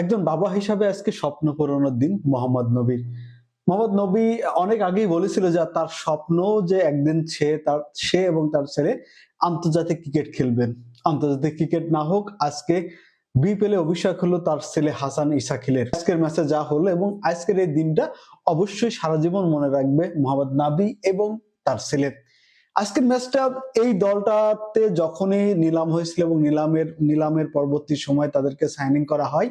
একজন বাবা হিসাবে আজকে স্বপ্ন পূরণের দিন মোহাম্মদ নবীর। মোহাম্মদ নবী অনেক আগেই বলেছিল যে তার স্বপ্ন যে একদিন সে তার, সে এবং তার ছেলে আন্তর্জাতিক ক্রিকেট খেলবেন। আন্তর্জাতিক ক্রিকেট না হোক, আজকে বিপিএলে অভিষেক হলো তার ছেলে হাসান ইসাকিলের। আজকের ম্যাচে যা হলো এবং আজকের এই দিনটা অবশ্যই সারা জীবন মনে রাখবে মোহাম্মদ নাবি এবং তার ছেলে। আজকের ম্যাচটা এই দলটাতে যখনই নিলাম হয়েছিল এবং নিলামের নিলামের পরবর্তী সময় তাদেরকে সাইনিং করা হয়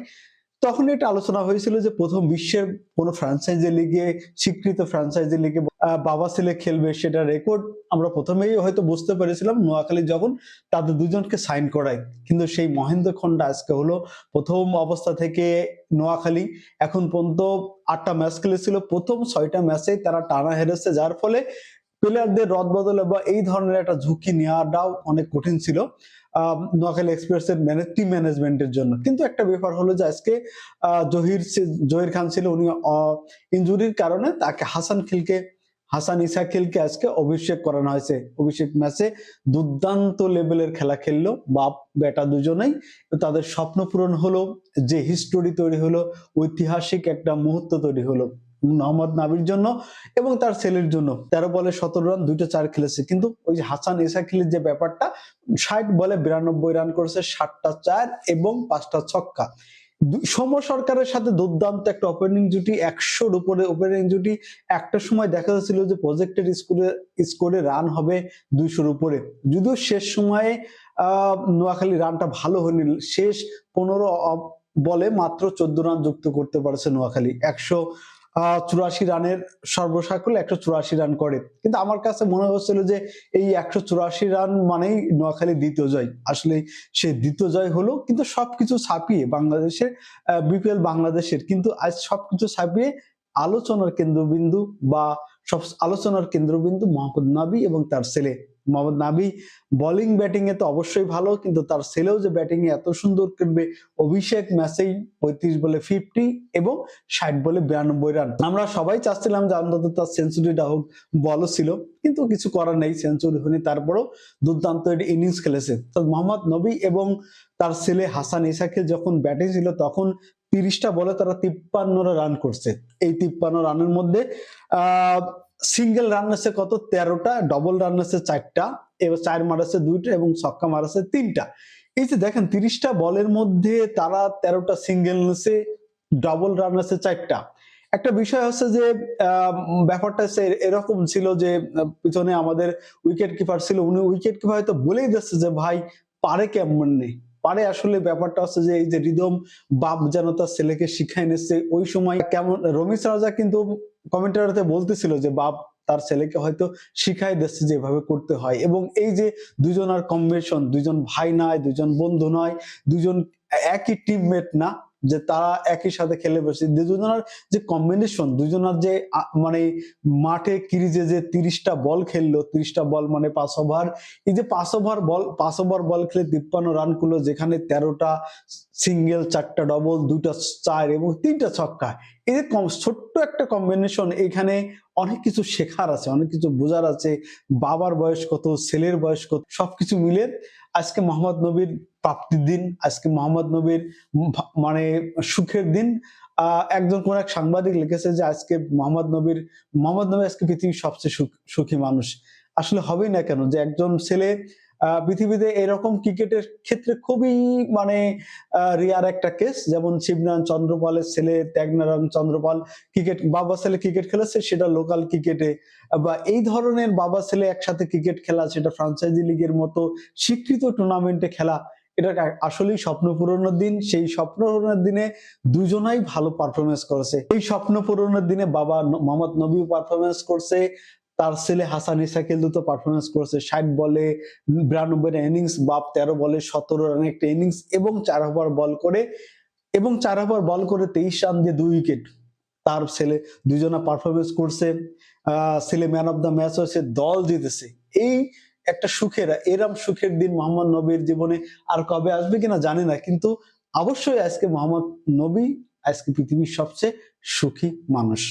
তখন এটা আলোচনা হয়েছিল যে প্রথম বিশ্বের কোন ফ্র্যাঞ্চাইজি লিগে স্বীকৃত ফ্র্যাঞ্চাইজি লিগে বাবা ছেলে খেলবে সেটা রেকর্ড আমরা প্রথমেই হয়তো বুঝতে পেরেছিলাম। নোয়াখালী যখন তাদের দুজনকে সাইন করায়। কিন্তু সেই মহেন্দ্র খন্ডা আজকে হলো প্রথম অবস্থা থেকে নোয়াখালী। এখন পর্যন্ত আটটা ম্যাচ খেলেছিল। প্রথম ছয়টা ম্যাচেই তারা টানা হেরেছে। যার ফলে প্লেয়ারদের রদ বদলে বা এই ধরনের একটা ঝুঁকি নেওয়াটাও অনেক কঠিন ছিল নোয়াখালী এক্সপ্রেসের টিম ম্যানেজমেন্টের জন্য। কিন্তু একটা ব্যাপার হলো যে আজকে জহির জহির খান ছিল, উনি ইনজুরির কারণে তাকে হাসান খিলকে, হাসান ইসাকিলকে আজকে অভিষেক করানো হয়েছে। অভিষেক ম্যাচে দুর্দান্ত লেভেলের খেলা খেললো, বাপ, বেটা দুজনেই। তাদের স্বপ্ন পূরণ হলো, যে হিস্টোরি তৈরি হলো, ঐতিহাসিক একটা মুহূর্ত তৈরি হলো। মোহাম্মদ নাবির জন্য এবং তার ছেলের জন্য। তেরো বলে সতেরো রান, দুইটা চার খেলেছে। কিন্তু ওই যে হাসান ইসাকিলের যে ব্যাপারটা, ষাট বলে বিরানব্বই রান করেছে ষাটটা চার এবং পাঁচটা ছক্কা। সম সরকারের সাথে দুর্দান্ত একটা ওপেনিং জুটি, একশোর উপরে ওপেনিং জুটি। একটা সময় দেখা যাচ্ছিল যে প্রজেক্টের স্কুলে স্কোরে রান হবে দুইশোর উপরে। যদিও শেষ সময়ে নোয়াখালী রানটা ভালো হয়নি। শেষ পনেরো বলে মাত্র চোদ্দ রান যুক্ত করতে পারছে নোয়াখালী। একশো চুরাশি রানের সর্বসাকুল একশো চুরাশি রান করে। কিন্তু আমার কাছে মনে হচ্ছিল যে এই একশো চুরাশি রান মানেই নোয়াখালী দ্বিতীয় জয়। আসলে সে দ্বিতীয় জয় হলো, কিন্তু সবকিছু ছাপিয়ে বাংলাদেশের বিপিএল বাংলাদেশের। কিন্তু আজ সবকিছু ছাপিয়ে আলোচনার কেন্দ্রবিন্দু বা সব আলোচনার কেন্দ্রবিন্দু মোহাম্মদ নাবি এবং তার ছেলে মোহাম্মদ নাবি বোলিং ব্যাটিং এ তো অবশ্যই ভালো, কিন্তু তার ছেলেও যে ব্যাটিং এ এত সুন্দর করবে অভিষেক ম্যাচেই পঁয়ত্রিশ বলে ফিফটি এবং ষাট বলে বিরানব্বই রান আমরা সবাই চাচ্ছিলাম যে অন্তত তার সেঞ্চুরিটা হোক বলও ছিল, কিন্তু কিছু করার নেই সেঞ্চুরি হয়নি, তারপরও দুর্দান্ত একটি ইনিংস খেলেছে। তো মোহাম্মদ নবী এবং তার ছেলে হাসান ইসাকে যখন ব্যাটিং ছিল, তখন তিরিশটা বলে তারা তিপ্পান্নটা রান করছে। এই তিপ্পান্ন রানের মধ্যে, আহ সিঙ্গেল রান আছে কত? তেরোটা ডবল রান আছে চারটা, এবার চার মারাছে দুইটা এবং ছক্কা মারাছে তিনটা। এই যে দেখেন, তিরিশটা বলের মধ্যে তারা তেরোটা সিঙ্গেল নেছে ডবল রান আছে চারটা। একটা বিষয় হচ্ছে যে ব্যাপারটা এরকম ছিল যে, পিছনে আমাদের উইকেট কিপার ছিল, উনি উইকেট কিপার হয়তো বলেই দিচ্ছে যে, ভাই, পারে কেমন নেই? পারে আসলে ব্যাপারটা হচ্ছে যে, এই যে রিদম বাপ যেন তার ছেলেকে শিখাই নিচ্ছে, ওই সময় কেমন রমিস রাজা কিন্তু কমেন্টারতে বলতেছিল যে, বাপ, তার ছেলেকে হয়তো শিখাই দিচ্ছে যে এভাবে করতে হয়। এবং এই যে দুজনের কম্বিনেশন দুজন ভাই নয় দুজন বন্ধু নয় দুজন একই টিমমেট না যে তারা একই সাথে খেলে বসে। দুজনের যে কম্বিনেশন দুজনের যে মানে মাঠে ক্রিজে যে তিরিশটা বল খেললো, তিরিশটা বল মানে পাঁচ ওভার এই যে পাঁচ ওভার বল, পাঁচ ওভার বল খেলে তিপ্পান্ন রান করল, যেখানে তেরোটা সিঙ্গেল চারটা ডবল দুটা চার এবং তিনটা ছক্কা। এই যে কম- ছোট্ট একটা কম্বিনেশন এখানে অনেক কিছু শেখার আছে, অনেক কিছু বোঝার আছে। বাবার বয়স কত, ছেলের বয়স কত, সবকিছু মিলে আজকে মোহাম্মদ নবীর প্রাপ্তির দিন, আজকে মোহাম্মদ নবীর মানে সুখের দিন। একজন কোন এক সাংবাদিক লিখেছে যে আজকে মোহাম্মদ নবীর, মোহাম্মদ নবী আজকে পৃথিবীর সবচেয়ে সুখ- মানুষ। আসলে হবেই না কেন যে একজন ছেলে পৃথিবীতে এরকম ক্রিকেটের ক্ষেত্রে খুবই মানে রিয়ার একটা কেস যেমন শিবনারায়ণ চন্দ্রপালের ছেলে, ত্যাগনারায়ণ চন্দ্রপাল ক্রিকেট, বাবা ছেলে ক্রিকেট খেলেছে, সেটা লোকাল ক্রিকেটে বা এই ধরনের বাবা ছেলে একসাথে ক্রিকেট খেলা, সেটা ফ্রাঞ্চাইজি লিগের মতো স্বীকৃত টুর্নামেন্টে খেলা এটা আসলেই স্বপ্ন পূরণের দিন। সেই স্বপ্ন পূরণের দিনে দুজনাই ভালো পারফরমেন্স করেছে। এই স্বপ্ন পূরণের দিনে বাবা মোহাম্মদ নবীও পারফরমেন্স করছে। তার ছেলে হাসান ইসাকিল দুটো পারফরমেন্স করেছে। ষাট বলে বিরানব্বই ইনিংস বাপ তেরো বলে সতেরো রানের একটা ইনিংস এবং চার ওভার বল করে এবং চার ওভার বল করে তেইশ রান দিয়ে দুই উইকেট তার ছেলে দুজনা পারফরমেন্স করছে। আহ, ছেলে ম্যান অফ দ্য ম্যাচ হয়েছে, দল জিতেছে। এই একটা সুখের, এরম সুখের দিন মোহাম্মদ নবীর জীবনে আর কবে আসবে কিনা জানি না, কিন্তু অবশ্যই আজকে মোহাম্মদ নবী আজকে পৃথিবীর সবচেয়ে সুখী মানুষ।